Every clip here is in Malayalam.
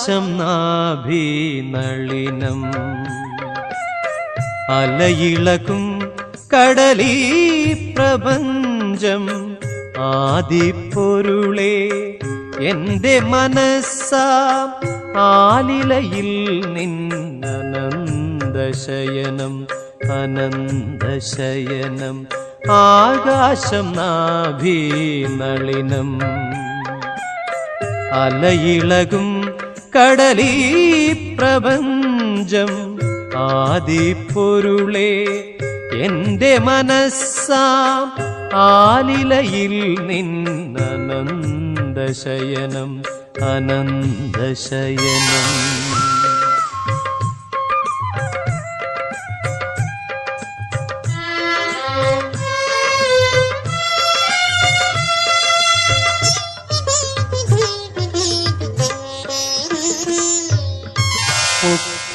ആകാശം നാഭീനളിനം അലയിളകും കടലീ പ്രപഞ്ചം. ആദിപ്പൊരുളേ എന്റെ മനസ്സാം ആലിലയിൽ നിന്നനന്ദശയനം അനന്തശയനം ആകാശം നാഭീനളിനം അലയിളകും കടലീ പ്രപഞ്ചം ആദിപ്പൊരുളേ എന്റെ മനസ്സാം ആലിലയിൽ നിന്നനന്ദശയനം അനന്തശയനം.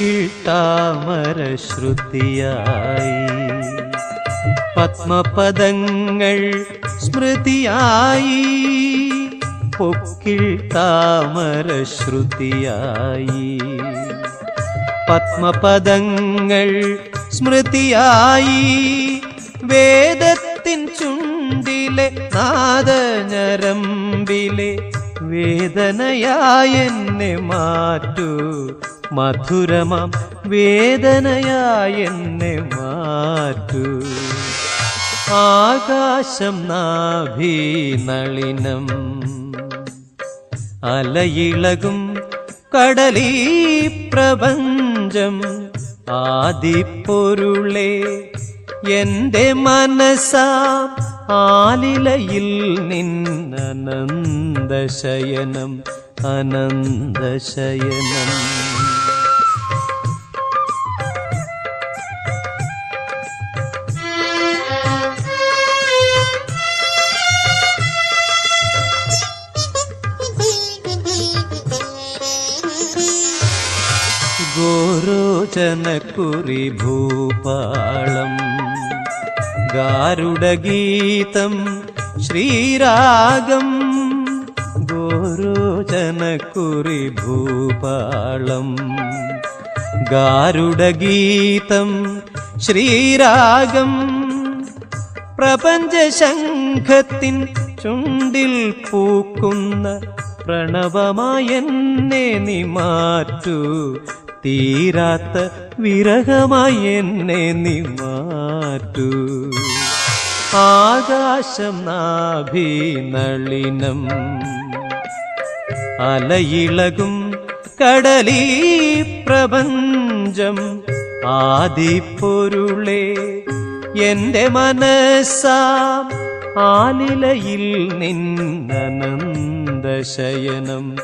താമര ശ്രുതിയായി. പത്മപദങ്ങൾ സ്മൃതിയായി. പൊക്കിൾ താമര ശ്രുതിയായി. പത്മപദങ്ങൾ സ്മൃതിയായി. വേദത്തിൻ ചുണ്ടിലെ നാദഞരമ്പിലെ വേദനയായെന്നെ മാറ്റൂ. മധുരമാം വേദനയായെന്നെ മാറ്റൂ. ആകാശം നാഭി നളിനം അലയിളകും കടലീ പ്രപഞ്ചം. ആദിപ്പൊരുളേ എന്റെ മനസ്സാ ആലിലയിൽ നിന്നനന്ദശയനം അനന്തശയനം. ഗോരോചനക്കുറി ഭൂപാളം. ഗാരുഡഗീതം ശ്രീരാഗം. ഗോരോചനക്കുറി ഭൂപാളം. ഗാരുഡഗീതം ശ്രീരാഗം. പ്രപഞ്ചശംഖത്തിൻ ചുണ്ടിൽ പൂക്കുന്ന പ്രണവമായെന്നെ നീ മാറ്റൂ. തീരാത്ത വിരഹമായി എന്നെ നീ മാറ്റൂ. ആകാശം നാഭീനളിനം അലയിളകും കടലീ പ്രപഞ്ചം ആദിപ്പൊരുളേ എന്റെ മനസ്സാം ആലിലയിൽ നിന്നനന്ദശയനം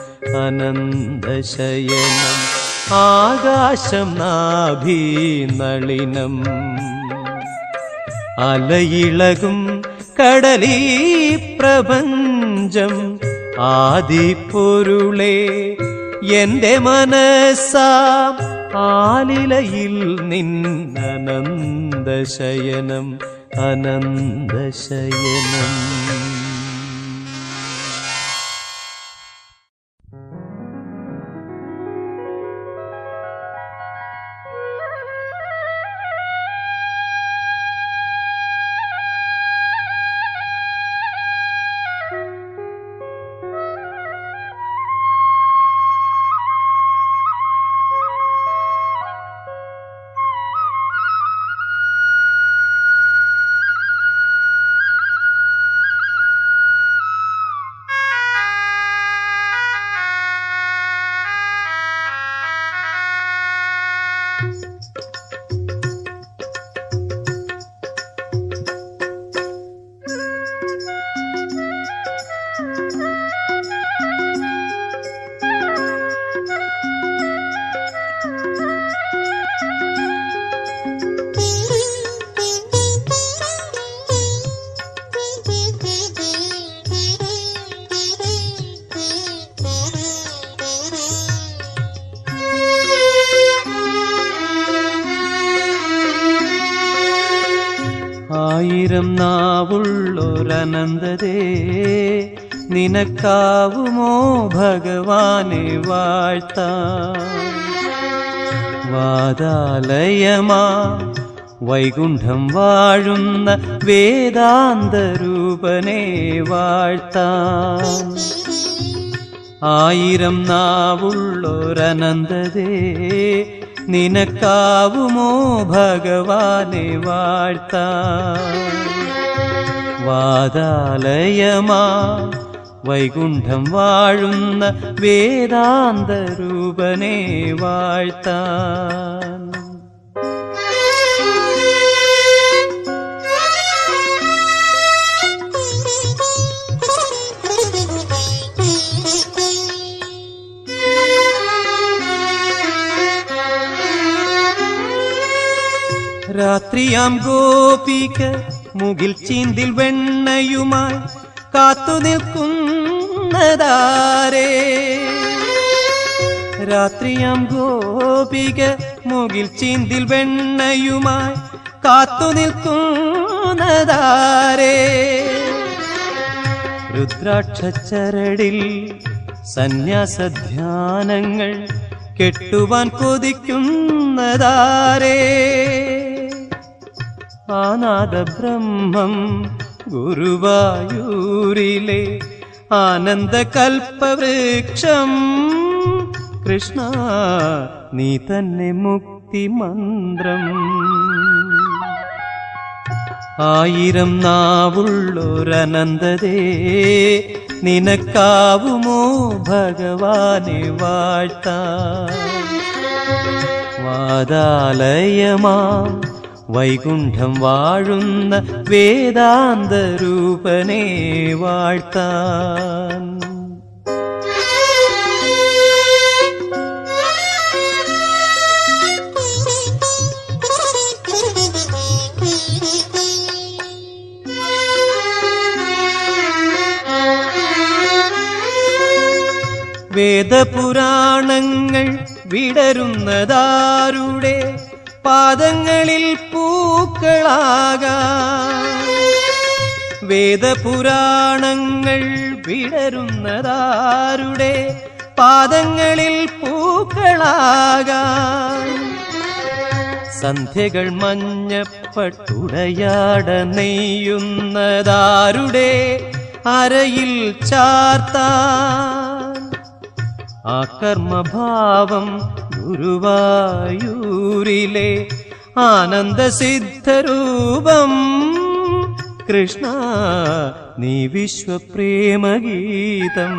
അനന്തശയനം. ആകാശം നാഭീനളിനം അലയിളകും കടലീ പ്രപഞ്ചം ആദിപ്പൊരുളേ എന്റെ മനസ്സാം ആലിലയിൽ നിന്നനന്ദശയനം അനന്തശയനം. ஆயிரம் நாவுள்ளோரனந்ததே നിനക്കാവുമോ ഭഗവാനെ വാഴ്ത്താം വാദാലയമാ വൈകുണ്ഠം വാഴുന്ന വേദാന്തരൂപനെ വാഴ്ത്താം ആയിരം നാവുള്ളൊരനന്തതേ നിനക്കാവുമോ ഭഗവാനെ വാഴ്ത്താൻ? വാതാലയമാ വൈകുണ്ഠം വാഴുന്ന വേദാന്തരൂപനെ വാഴ്ത്താൻ. രാത്രിയാം ഗോപിക മുകിൽ ചീന്തിൽ വെണ്ണയുമായി കാത്തു നിൽക്കുന്നതാരേ. രാത്രിയാം ഗോപിക മുകിൽ ചീന്തിൽ വെണ്ണയുമായി കാത്തു നിൽക്കുന്നതാരേ. രുദ്രാക്ഷരടിൽ സന്യാസധ്യാനങ്ങൾ കെട്ടുവാൻ കൊതിക്കുന്നതാരേ. ആനാദ ബ്രഹ്മം ഗുരുവായൂരിലെ ആനന്ദ കൽപ്പവൃക്ഷം കൃഷ്ണ നീ തന്നെ മുക്തി മന്ത്രം ആയിരം നാവുള്ളൊരനന്തതേ നിനക്കാവുമോ ഭഗവാനെ വാഴ്ത്ത വാതാലയമാ വൈകുണ്ഠം വാഴുന്ന വേദാന്ത വേദാന്തരൂപനെ വാഴ്ത്താൻ. വേദപുരാണങ്ങൾ വിടരുന്നതാരുടെ പാദങ്ങളിൽ പൂക്കളാകാം. വേദപുരാണങ്ങൾ വിടരുന്നതാരുടെ പാദങ്ങളിൽ പൂക്കളാകാം. സന്ധ്യകൾ മഞ്ഞപ്പട്ടുടയാട നെയ്യുന്നതാരുടെ അരയിൽ ചാർത്ത. ആ കർമ്മഭാവം ഗുരുവായൂരിലെ ആനന്ദസിദ്ധരൂപം. കൃഷ്ണ നീ വിശ്വപ്രേമഗീതം.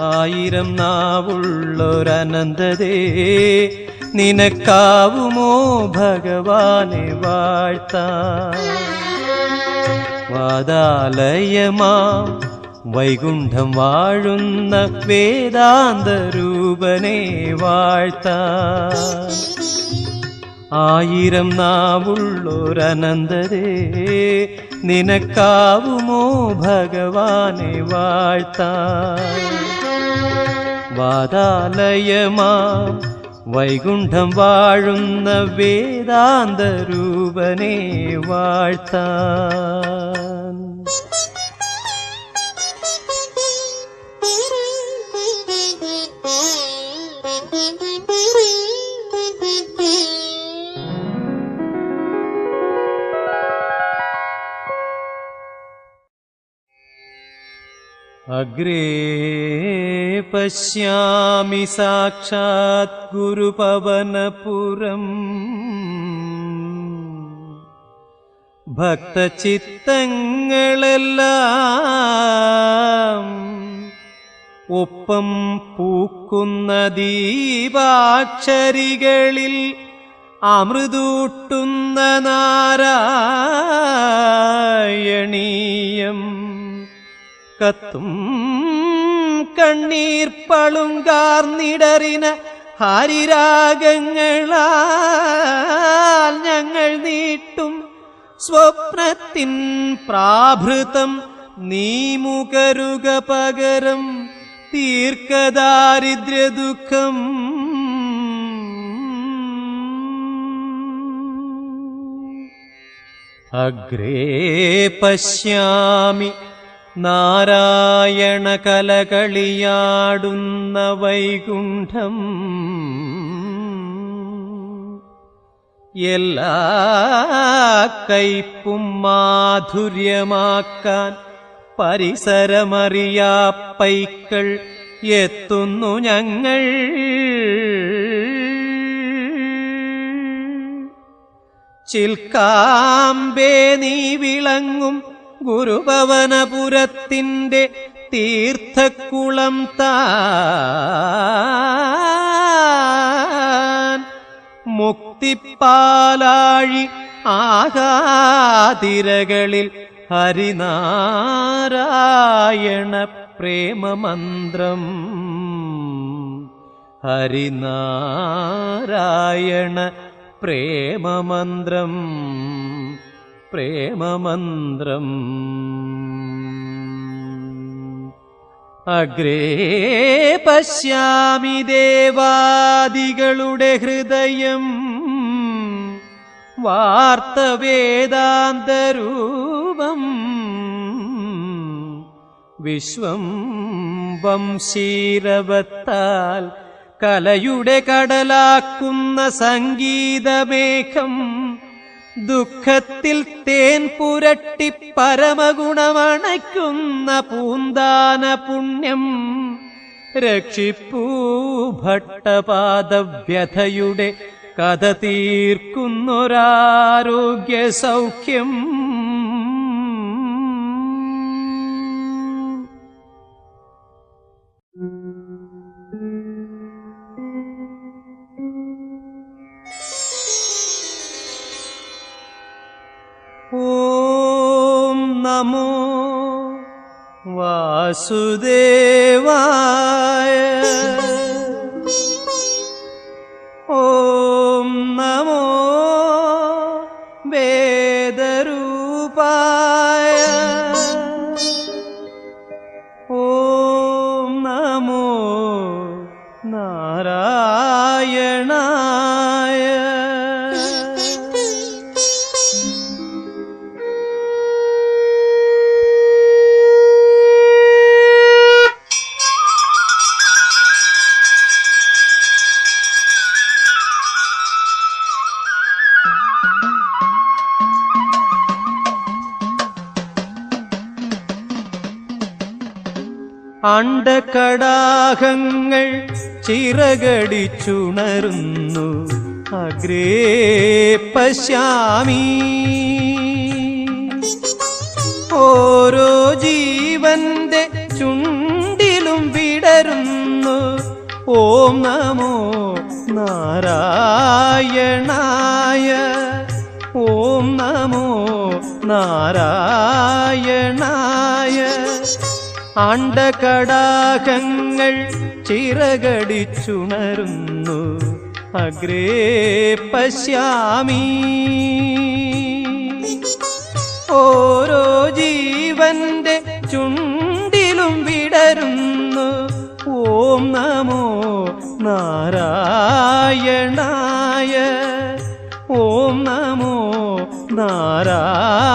ആയിരം നാവുള്ളൊരനന്തതേ നിനക്കാവുമോ ഭഗവാനെ വാഴ്ത്ത വാതാലയമാ വൈകുണ്ഠം വാഴുന്ന വേദാന്തരൂപനെ വാഴ്ത്താൻ ആയിരം നാവുള്ളൊരനന്തരേ നിനക്കാവുമോ ഭഗവാനെ വാഴ്ത്താൻ വാതാലയമാ വൈകുണ്ഠം വാഴുന്ന വേദാന്തരൂപനെ വാഴ്ത്താൻ अग्रे पश्यामि साक्षात् गुरुपवनपुरम्। भक्तचित्त ഒപ്പം പൂക്കുന്ന ദീപാക്ഷരികളിൽ അമൃതൂട്ടുന്ന നാരായണീയം. കത്തും കണ്ണീർ പളുങ്കാർന്നിടറിന ഹരിരാഗങ്ങളാൽ ഞങ്ങൾ നീട്ടും. സ്വപ്നത്തിൻ പ്രാഭൃതം നീ മുകരുക പകരം ദീർഘദാരിദ്ര്യ ദുഃഖം അഗ്രേ പശ്യാമി നാരായണ കലകളിയാടുന്ന വൈകുണ്ഠം. എല്ലാ കയ്പും മാധുര്യമാക്കാൻ പരിസരമറിയാ പൈക്കൾ എത്തുന്നു ഞങ്ങൾ. ചിൽക്കാമ്പേ നീ വിളങ്ങും ഗുരുഭവനപുരത്തിന്റെ തീർത്ഥക്കുളം താൻ. മുക്തിപ്പാലാഴി ആകാതിരകളിൽ ഹരിനാരായണ പ്രേമമന്ത്രം. ഹരിനാരായണ പ്രേമമന്ത്രം. പ്രേമമന്ത്രം. അഗ്രേ പശ്യാമി ദേവാദികളുടെ ഹൃദയം. വാർത്തവേദാന്തരൂപം വിശ്വം വംശീരവത്താൽ കലയുടെ കടലാക്കുന്ന സംഗീതമേഘം ദുഃഖത്തിൽ തേൻ പുരട്ടി പരമഗുണമണയ്ക്കുന്ന പൂന്താന പുണ്യം രക്ഷിപ്പൂ ഭട്ടപാദവ്യഥയുടെ കഥ തീർക്കുന്നൊരാരോഗ്യ സൗഖ്യം नमो वासुदेवाय। ॐ नमो അണ്ടകടാഹങ്ങൾ ചിറകടിച്ചുണരുന്നു അഗ്രേ പശ്യാമി. ഓരോ ജീവന്റെ ചുണ്ടിലും വിടരുന്നു. ഓം നമോ നാരായണായ. ഓം നമോ നാരായണായ. അണ്ടകടാകങ്ങൾ ചിറകടിച്ചുണരുന്നു. അഗ്രേ പശ്യാമി. ഓരോ ജീവന്റെ ചുണ്ടിലും വിടരുന്നു. ഓം നമോ നാരായണായ. ഓം നമോ നാരായണായ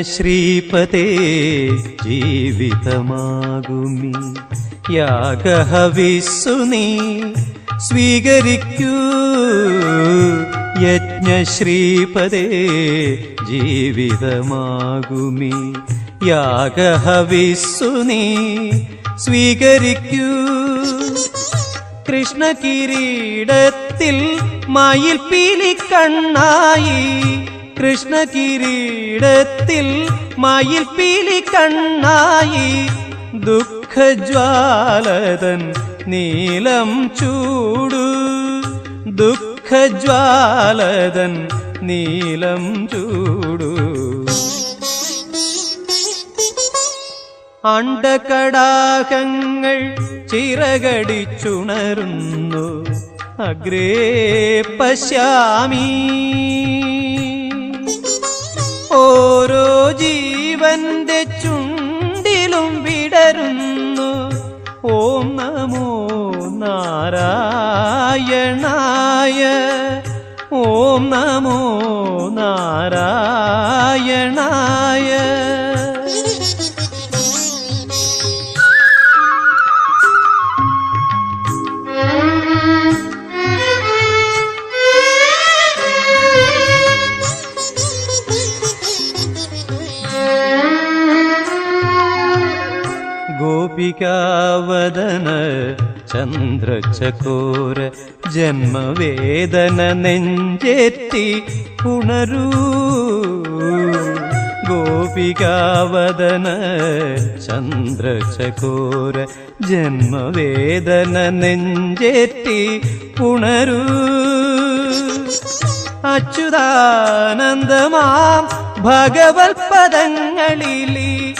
യജ്ഞശ്രീപതേ ജീവിതമാകുമി. യാഗഹവിസുനി സ്വീകരിക്കൂ. യജ്ഞശ്രീപദേ ജീവിതമാകുമി. യാഗഹവിസുനി സ്വീകരിക്കൂ. കൃഷ്ണകിരീടത്തിൽ മയിൽ പീലി കണ്ണായി കൃഷ്ണകിരീടത്തിൽ മയിൽ പീലി കണ്ണായി ദുഃഖജ്വാലതൻ നീലം ചൂടു. ദുഃഖജ്വാലതൻ നീലം ചൂടു. അണ്ടകടാകങ്ങൾ ചിറകടിച്ചുണരുന്നു. അഗ്രേ പശ്യാമി. ഓരോ ജീവന്റെ ചുണ്ടിലും വിടരുന്നു. ഓം നമോ നാരായണായ. ഓം നമോ നാരായണായ. ചന്ദ്രചകോര ജന്മവേദന നെഞ്ചേറ്റി ഉണരൂ. ഗോപികാവദന ചന്ദ്രചകോര ജന്മവേദന നെഞ്ചേറ്റി ഉണരൂ. അച്യുതാനന്ദമാം ഭഗവത് പദങ്ങളിലി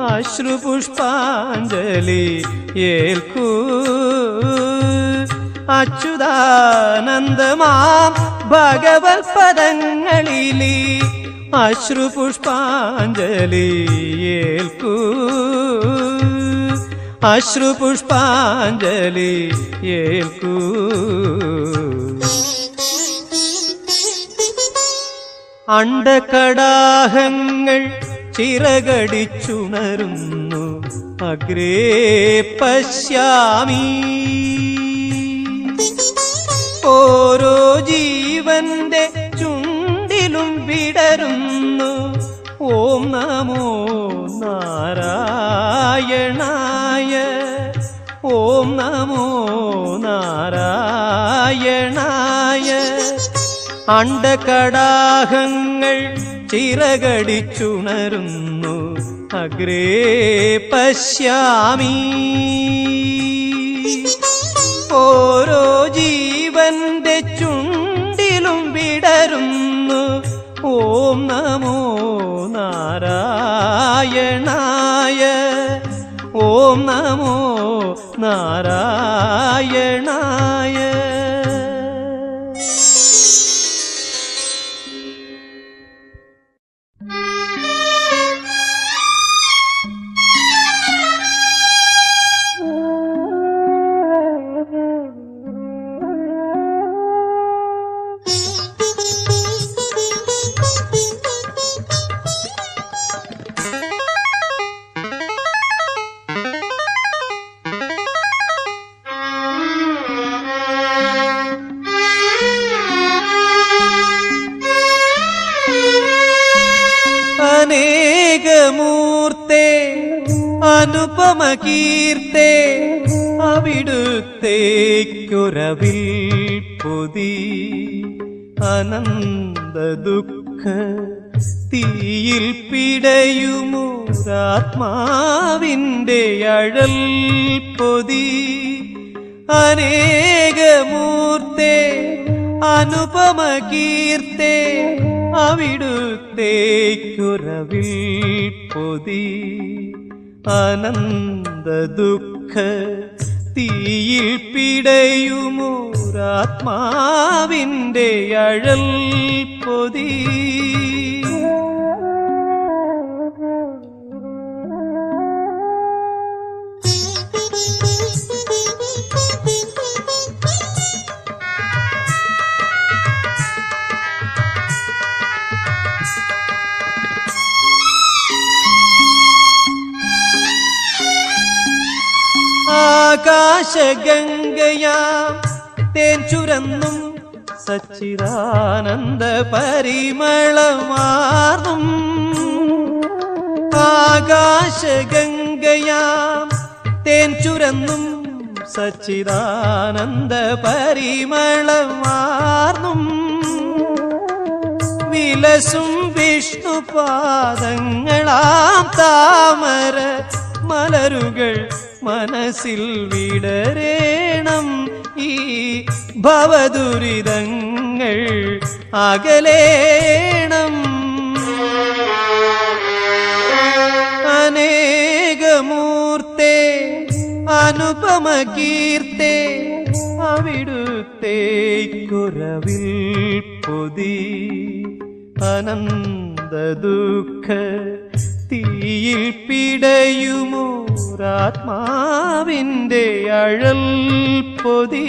അശ്രുപുഷ്പാഞ്ജലി ഏൽക്കൂ. അച്യുതാനന്ദമാം ഭഗവത് പദങ്ങളിലി അശ്രുപുഷ്പാഞ്ജലി ഏൽക്കൂ. അശ്രുപുഷ്പാഞ്ജലി ഏൽക്കൂ. അണ്ടകടാഹങ്ങൾ ചിറകടിച്ചുണരുന്നു. അഗ്രേ പശ്യാമി. ഓരോ ജീവന്റെ ചുണ്ടിലും വിടരുന്നു. ഓം നമോ നാരായണായ. ഓം നമോ നാരായണായ. അണ്ടകടാഹങ്ങൾ ചിറകടിച്ചുണരുന്നു. അഗ്രേ പശ്യാമി. ഓരോ ജീവന്റെ ചുണ്ടിലും വിടരുന്നു. ഓം നമോ നാരായണായ. ഓം നമോ നാരായണായ. അനേകമൂർത്തെ അനുപമ കീർത്തെ അവിടുത്തേക്കൊരവിൽ പൊതി. അനന്ത ദുഃഖ തീയിൽ പിടയുമൂരാത്മാവിന്റെ അഴൽ പൊതി. അനേകമൂർത്തെ അനുപമ കീർത്തെ അവിടുത്തേക്കുറവിൽ പൊതി. അനന്ത ദുഃഖ തീയിൽ പിടയുമോരാത്മാവിന്റെ അഴൽ പൊതി. ആകാശഗംഗയാം തേൻ ചുരന്നും സച്ചിദാനന്ദ പരിമളമാർന്നും. ആകാശഗംഗയാ തേൻ ചുരന്നും സച്ചിദാനന്ദ പരിമളമാർന്നും. വിലസും വിഷ്ണുപാദങ്ങളാം താമര മലരുകൾ മനസ്സിൽ വിടരേണം. ഈ ഭവദുരിതങ്ങൾ അകലേണം. അനേകമൂർത്തെ അനുപമകീർത്തെ അവിടുത്തെ അവിടുത്തേക്കുറവിൽ പൊതി. അനന്ത ദുഃഖ തീയിൽ പിടയുമോരാത്മാവിന്റെ അഴൽ പൊതി.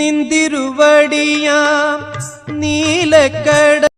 നിന്തിരുവടിയാം നീലക്കട